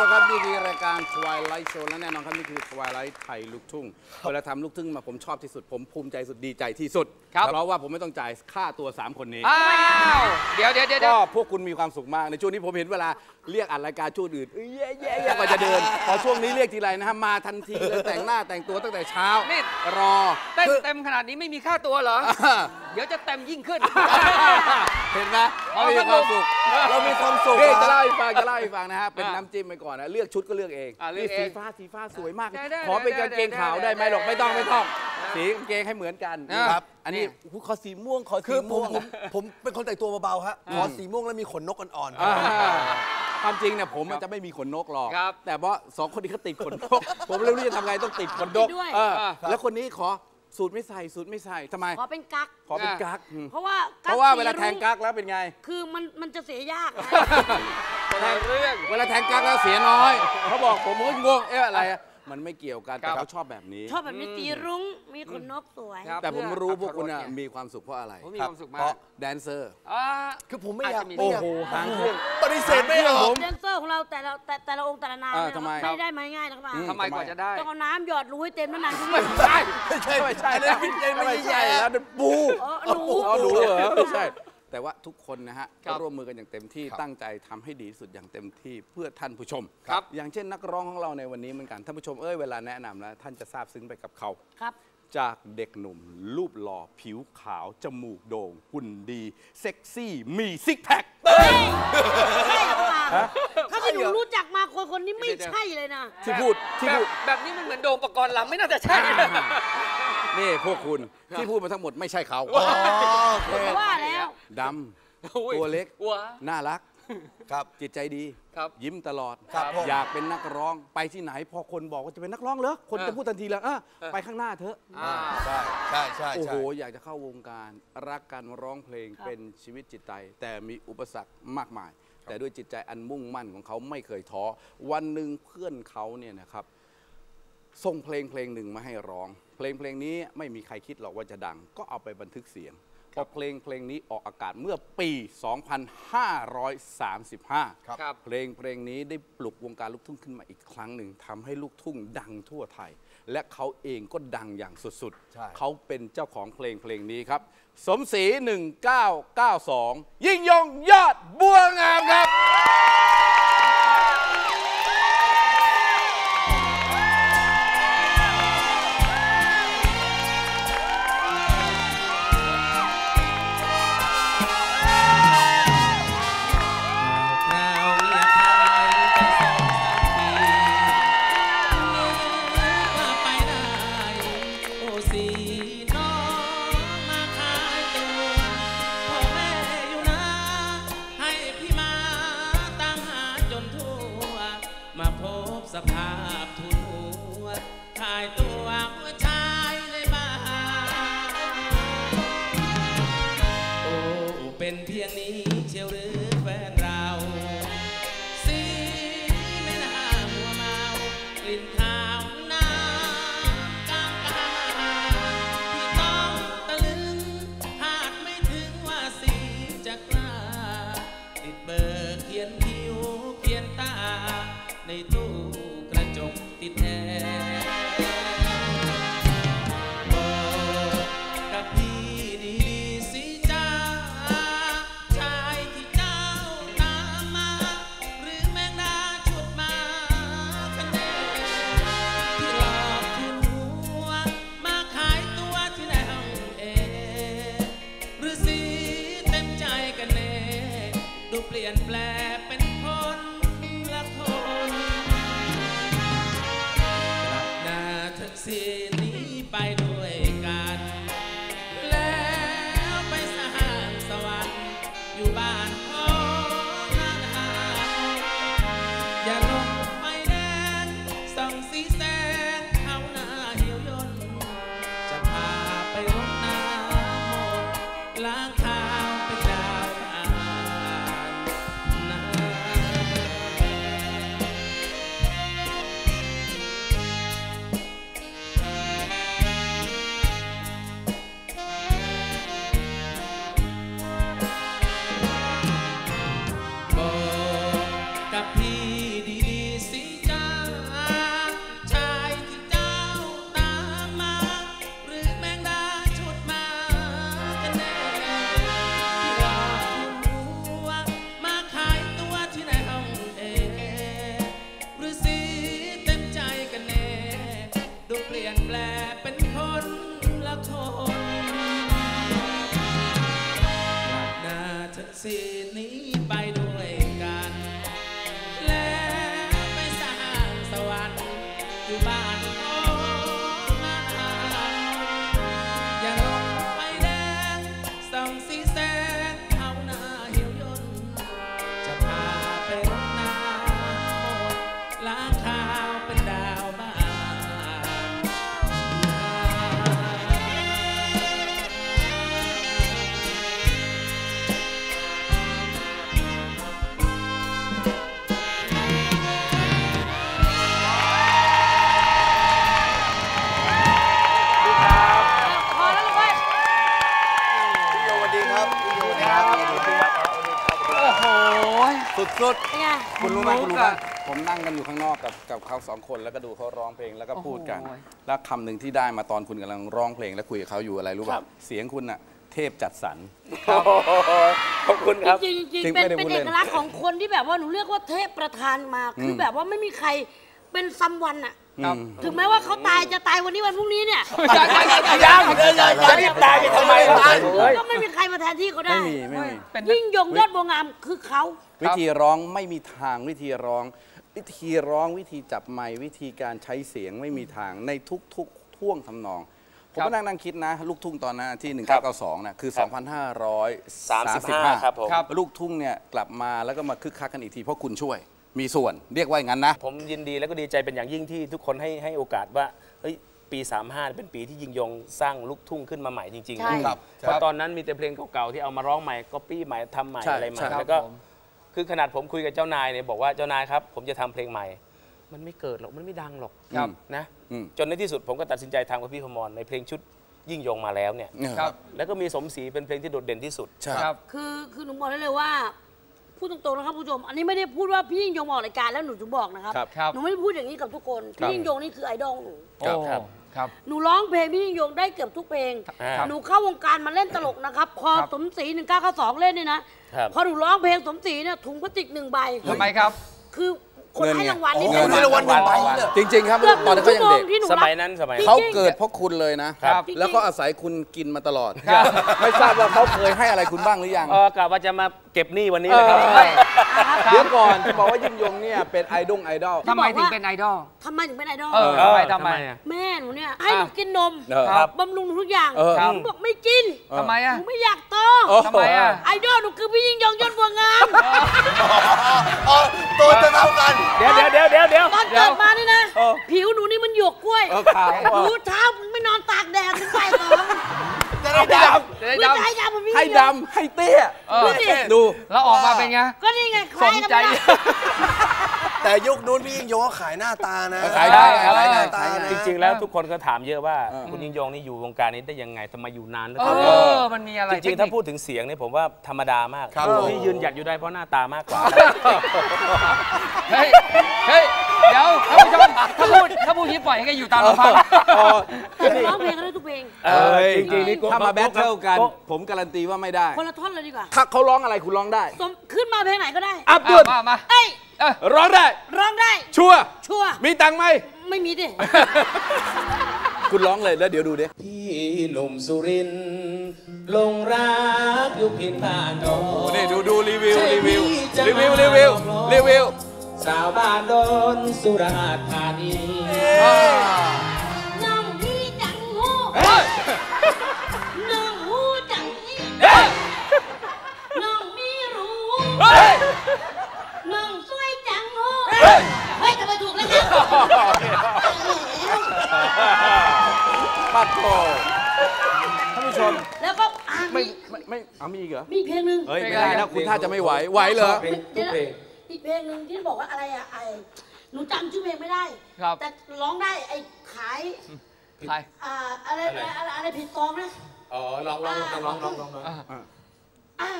งแล้วก็ท่านผู้ชมครับนี่คือรายการ Twilight Show และแน่นอนครับนี่คือ Twilight ไทยลูกทุ่งเวลาทำลูกทุ่งมาผมชอบที่สุด ผมภูมิใจสุดดีใจที่สุดครับ เพราะว่าผมไม่ต้องจ่ายค่าตัว 3 คนนี้ อ้าวเดี๋ยวเดี๋ยวเดี๋ยวเดี๋ก็ยวพวกคุณมีความสุขมากในช่วงนี้ผมเห็นเวลาเรียกอัดรายการช่วงอื่นเอ้ยแย่แย่แย่กว่าจะเดิน พอช่วงนี้เรียกทีไรนะฮะมาทันทีเลยแต่งหน้าแต่งตัวตั้งแต่เช้านี่รอเต้นเต็มขนาดนี้ไม่มีค่าตัวเหรอเดี๋ยวจะเต็มยิ่งขึ้น เห็นไหมเอาเรามีความสุข เรามีความสุขนี่อะจะเล่าให้ฟังจะเล่าให้ฟังนะฮะ เป็นอะน้ำจิ้มไปก่อนนะ เลือกชุดก็เลือกเองอะเลือกนี่เองสีฟ้าสีฟ้าสวยมากได้ได้ขอเป็นกางเกงขาวได้ไหมหรอกไม่ต้องไม่ต้อง สีกางเกงให้เหมือนกันครับ อันนี้ขอสีม่วงขอคืสีอผมม่วงผมผมเป็นคนแต่งตัวเบาๆฮะ ขอสีม่วงแล้วมีขนนกอ่อนๆอ่าความจริงเนี่ยผมมันจะไม่มีขนนกหรอกครับแต่ว่าสองคนนี้เขาติดขนนก ผมไม่รู้จะทำไงต้องติดขนนกติดด้วยเอออ่าแล้วคนนี้ขอ สูตรไม่ใส่สูตรไม่ใส่ทำไม ขอเป็นกั๊กขอเป็นอ่ากั๊กอืมเพราะว่าเพราะว่าสีเวลาแทงรุ้กั๊กแล้วเป็นไง คือมันมันจะเสียยากอะคนละเรื่อง เวลาแทงกั๊กแล้วเสียน้อย เขาบอกผมก็งงเอ๊ะอะไรอะ มันไม่เกี่ยวกันครัแต่บเขาชอบแบบนี้ ชอบแบบนี้สีรุ้งมีขนนกสวย ครับ แต่ผมรู้พวกคุณเพื่ออะอรรถรสไงมีความสุขเพราะอะไรผมมีความสุขมาเพราะกแดนเซอร์ อ่าคือผมไม่อยากอาจจะมีไม่โอ้อยากโหหางเครื่องปฏิเสธไม่ออกแดนเซอร์ของเราแต่ละแต่แต่ละองค์แต่ละนามอ่าเนี่ยทำไม ไม่ได้มาง่ายนะครับอืมทำไมกว่าจะได้ต้องเอาน้ำหยอดรูให้เต็มแล้วนานไม่ใช่ไม่ใช่ไม่ใช่อันนั้นไม่ใช่ไม่ไม่ใช่ใช่แล้วนั่นปูอ๋อหนู อ๋อหนูเหรอไม่ใช่ แต่ว่าทุกคนนะฮะครัก็บร่วมมือกันอย่างเต็มที่ครับตั้งใจทำให้ดีที่สุดอย่างเต็มที่เพื่อท่านผู้ชมครับอย่างเช่นนักร้องของเราในวันนี้เหมือนกันท่านผู้ชมเอ้ยเวลาแนะนำแล้วท่านจะซาบซึ้งไปกับเขาครับจากเด็กหนุ่ม รูปหล่อผิวขาว จมูกโด่งหุ่นดี เซ็กซี่มีซิกแพคใช่หรือเปล่าถ้าที่หนูรู้จักมาคนคนนี้ไม่ใช่เลยนะ ที่พูดที่แบบพูดแบบนี้มันเหมือนโดมปกรณ์ลำไม่น่าจะใช่ นี่พวกคุณที่พูดมาทั้งหมดไม่ใช่เขาอ๋อโอเคว่าแล้วดอุ้ยตัวเล็กว้าำน่ารัก ครับ จิตใจดี ครับยิ้มตลอด ครับผม อยากเป็นนักร้องไปที่ไหน พอคนบอกว่าจะเป็นนักร้องเหรอคนเออจะพูดทันทีเลยเออเออไปข้างหน้าเถอะอ่าใช่ใช่ใช่โอ้ใช่โหอยากจะเข้าวงการ รักการร้องเพลงครับเป็นชีวิตจิตใจ แต่มีอุปสรรคมากมาย แต่ด้วยจิตใจอันมุ่งมั่นของเขาไม่เคยท้อ วันหนึ่งเพื่อนเขาเนี่ยนะครับ ส่งเพลงเพลงหนึ่งมาให้ร้อง เพลงเพลงนี้ไม่มีใครคิดหรอกว่าจะดัง ก็เอาไปบันทึกเสียงพอเพลงเพลงนี้ออกอากาศเมื่อปี 2535ครับครับ เพลงเพลงนี้ได้ปลุกวงการลูกทุ่งขึ้นมาอีกครั้งหนึ่งทำให้ลูกทุ่งดังทั่วไทย และเขาเองก็ดังอย่างสุดใช่ ๆ เขาเป็นเจ้าของเพลงเพลงนี้ครับ สมศรี 1992 ยิ่งยงยอดบัวงามครับ ขา ดูเสุดเป็นไงๆคุณรู้ไหมคุณรู้ไหมผมนั่งกันอยู่ข้างนอกกับกับเขาสองคนแล้วก็ดูเขาร้องเพลงแล้วก็พูดกัน โอ้โห แล้วคำหนึ่งที่ได้มาตอนคุณกำลังร้องเพลงและคุยกับเขาอยู่อะไรรู้ป่ะเสียงคุณน่ะเทพจัดสรร ขอบคุณครับ จริงๆจริงจริงๆเป็นไม่ได้เป็นพูดเล่เอนกลักษณ์ของคนที่แบบว่าหนูเรียกว่าเทพประธานมา คืออมแบบว่าไม่มีใครเป็นซัมวันอะครับถึงแม้ว่าเขาตายจะตายวันนี้วันพรุ่งนี้เนี่ยยังยังยังยังจะรีบตายไปทำไมล่ะก็ไม่มีใครมาแทนที่เขาได้ไม่มีไม่มีเป็นยิ่งยงยอดบัวงามคือเขาวิธีร้องไม่มีทางวิธีร้อง วิธีร้องวิธีจับไมค์วิธีการใช้เสียงไม่มีทางในทุกๆท่วงทำนองผมก็นั่งนั่งคิดนะ ลูกทุ่งตอนนั้นที่ 1992นะคือ 2535 ครับผมครับลูกทุ่งเนี่ยกลับมาแล้วก็มาคึกคักกันอีกทีเพราะคุณช่วย มีส่วนเรียกว่าอย่างนั้นนะ ผมยินดีแล้วก็ดีใจเป็นอย่างยิ่งที่ทุกคนให้ให้โอกาสว่าเฮ้ยปี 35 เป็นปีที่ยิงยงสร้างลูกทุ่งขึ้นมาใหม่จริงๆใช่นะครับเพราะตอนนั้นมีแต่เพลงเก่าๆที่เอามาร้องใหม่ก็ปี้ใหม่ทำใหม่ใช่อะไรใหม่ใช่ครับแล้วก็ผม คือขนาดผมคุยกับเจ้านายเนี่ยบอกว่าเจ้านายครับ ผมจะทำเพลงใหม่ มันไม่เกิดหรอกมันไม่ดังหรอกครับ นะอืม จนในที่สุดผมก็ตัดสินใจทำกับพี่พมรในเพลงชุดยิ่งยงมาแล้วเนี่ยครับ แล้วก็มีสมศรีเป็นเพลงที่โดดเด่นที่สุด ใช่ ครับ คือคือหนูบอกได้เลยว่า พูดตรงๆนะครับผู้ชม อันนี้ไม่ได้พูดว่าพี่ยิ่งยงมาออกรายการแล้วหนูถึงบอกนะครับ ครับครับ หนูไม่ได้พูดอย่างนี้กับทุกคน พี่ยิ่งยงนี่คือไอดอลของหนูโอ้ครับ ครับ หนูร้องเพลงพี่ยิ่งยงได้เกือบทุกเพลง ครับหนูเข้าวงการมาเล่นตลกนะครับ พอครับ สมศรีหนึ่งเก้าสองเล่นนี่นะ ครับ พอหนูร้องเพลงสมศรีเนี่ยถุงพลาสติกหนึ่งใบ ทำไมครับ คือคนเงินให้ไงรางวัลนี่โอ้เป็นโหนี่รางวัลหนึ่งใบเลยจริง ๆ ครับเกือบหตอนนึ่นั้นงเขาชั่วยังโมงเด็ก ที่หนูสรับ มัยนั้นสมัยนั้น เขาเกิดเพราะคุณเลยนะ ครับแล้วก็อาศัยคุณกินมาตลอด ครับ ไม่ทราบว่าเขาเคยให้อะไรคุณบ้างหรือยัง เออกะว่าจะมาเก็บหนี้วันนี้เลยครับเฮ้ยเดี๋ยวก่อนจะบอกว่ายิ่งยงเนี่ยเป็นไอดงไอดอลทำไมถึงเป็นไอดอลทำไมถึงเป็นไอดอลเออทำไมทำไมอะแม่หนูเนี่ยให้หนูกินนมเออครับบำรุงหนูทุกอย่างเออหนูบอกไม่กินทำไมหอะนูไม่อยากโตโอ้ทำไมอะไอดอลหนูคือพี่ยิ่งยงยอดบัวงามอ๋อตัวจะเท่ากัน เดี๋ยวเดี๋ยวเดี๋ยวเดี๋ยวเดี๋ยวตอนเกิดมานี่นะ ผิวหนูนี่มันหยวกกล้วยเออขาวหนูเช้าไม่นอนตากแดดถึงบ่ายสอง จะได้ดจะได้เพื่อดจะให้ดำมันพี่ให้ดำให้เตี้ยเออดูดิดูแล้วออกมาเป็นไงก็นี่ไงคสล้ายมกันใจไหมล่ะำแต่ยุคนู้นพี่ยิ่งยงก็ขายหน้าตานะขายได้ขายหน้าตาขายได้นะจริง ๆ แล้วทุกคนก็ถามเยอะว่าเออคุณยิ่งยงนี่อยู่วงการนี้ได้ยังไงทำไมอยู่นานเหลือเอเกินอมันมีอะไรจริงๆถ้าพูดถึงเสียงเนี่ยผมว่าธรรมดามากครับผมที่ยืนหยัดอยู่ได้เพราะหน้าตามากกว่าเฮ้ยเฮ้ย เดี๋ยวท่านผู้ชมถ้าพูดถ้าพูดที่ปล่อยให้แกอยู่ตามลำพังร้องเพลงก็ได้ทุกเพลง เออจริงๆนี่ถ้ามาแบทเทิลกัน ผมการันตีว่าไม่ได้ คนละท่อนเลยดีกว่า ถ้าเขาร้องอะไรคุณร้องได้ สมขึ้นมาเพลงไหนก็ได้ อับดุลมามาเอ้ยร้องได้ ร้องได้ ชัวร์ชัวร์มีตังค์ไหม ไม่มีดิ คุณร้องเลยแล้วเดี๋ยวดูดิ พี่หนุ่มสุรินลงรักอยู่พินบ้านนอนี่ดูดูรีวิวรีวิวรีวิวรีวิวรีวิว สาวบ้านโดนสุราษฎร์ธานีน้องพี่จังหูเฮ้ยน้องหูจังนี่เฮ้ยน้องมีรู้เฮ้ยน้องสวยจังหูเฮ้ยเฮ้ยทำไมถูกแล้วนะปัดโถท่านผู้ชมแล้วก็อะไม่มีไม่ไม่เอามีอีกเหรอมีเพลงหนึ่งเฮ้ยไม่ได้นะคุณท่าจะไม่ไหวไหวเหรอเดี๋ยวนะ อีกเพลงหนึ่งที่บอกว่าอะไรอะไอหนูจำชื่อเพลงไม่ได้ ครับ แต่ร้องได้ไอ้ขายใครอ่าอะไรอะไรอะไรผิดกองนะ อ๋อลองลองลองลองลองลองลองอ่า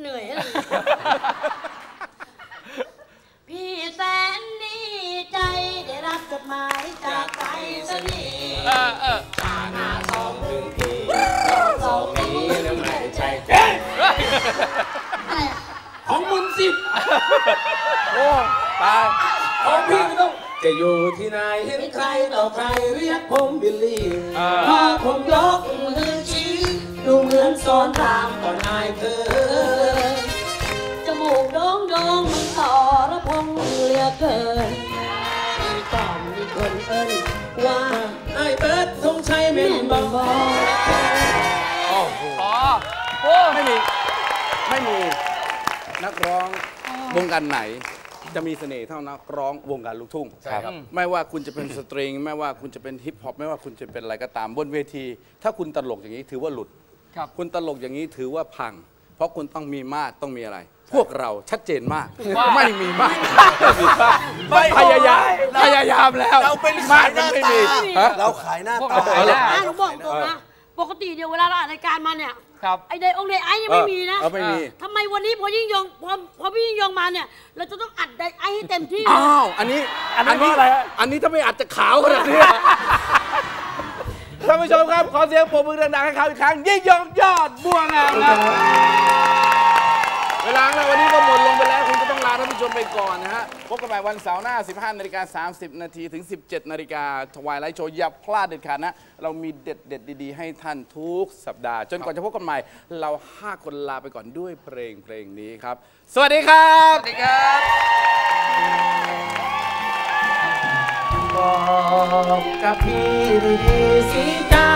เหนื่อยอะพี่แสนดีใจได้รับจดหมายจากไปสนีย์ เออเออ โอ้ตายของพี่ไม่ต้องจะอยู่ที่ไหนเห็นใครต่อใครเรียกผมบิลลี่ถ้าผมยกมือชี้ดูเหมือนซ้อนรามก่อนอายเธอ จมูกโด่งโด่งมันต่อระพงเหลือเกินมีก่อนมีคนเอิ้นว่าอายเบิร์ดธงชัยเมแม่นนบบออกกอ๋อโอ้ไม่มี ไม่มี นักร้อง วงการไหนจะมีเสน่ห์เท่านักร้องวงการลูกทุ่งใช่ครับ ไม่ว่าคุณจะเป็นสตริง ไม่ว่าคุณจะเป็นฮิปฮอปไม่ว่าคุณจะเป็นอะไรก็ตามบนเวที ถ้าคุณตลกอย่างนี้ถือว่าหลุดครับคุณตลกอย่างนี้ถือว่าพัง เพราะคุณต้องมีมาตรต้องมีอะไร พวกเราชัดเจนมากว่าไม่มีมาตรไม่มีมาตรพยายามพยายามแล้วเราเป็นมาขายตรหมัน้านไม่ตามีฮะเราขายหน้าพวกตาเราขายหน้าอะหนูบอกตรงนะปกติเดี๋ยวเวลาเราอัดรายการมาเนี่ย ครับ ไอเดย์องค์เดย์ไอนี่ไม่มีนะเออไม่มี ทำไมวันนี้พอยิ่งยงพอพอพี่ยิ่งยงมาเนี่ย เราจะต้องอัดไดไอให้เต็มที่ อ้าวอันนี้อันนั้นเพราะอะไรฮะ อันนี้ถ้าไม่อาจจะขาวขนาดนี้ ท่านผู้ชมครับ ขอเสียงปรบมือดังๆให้เขาอีกครั้ง ยิ่งยงยอดบัวงามครับ เวลาของเราวันนี้ก็หมดลงไปแล้ว คงจะต้องลาท่านผู้ชมไปก่อนนะฮะ พบกันใหม่วันเสาร์หน้า 15นาฬิกา30 นาทีถึง 17นาฬิกาทวายไลท์โชว์อย่าพลาดเด็ดขาดนะ เรามีเด็ดเด็ดๆดีๆ ให้ท่านทุกสัปดาห์ จนกว่าจะพบกันใหม่ เรา 5 คนลาไปก่อนด้วยเพลงเพลงนี้ครับ สวัสดีครับ สวัสดีครับบอกกับพี่ดีๆสิจ้า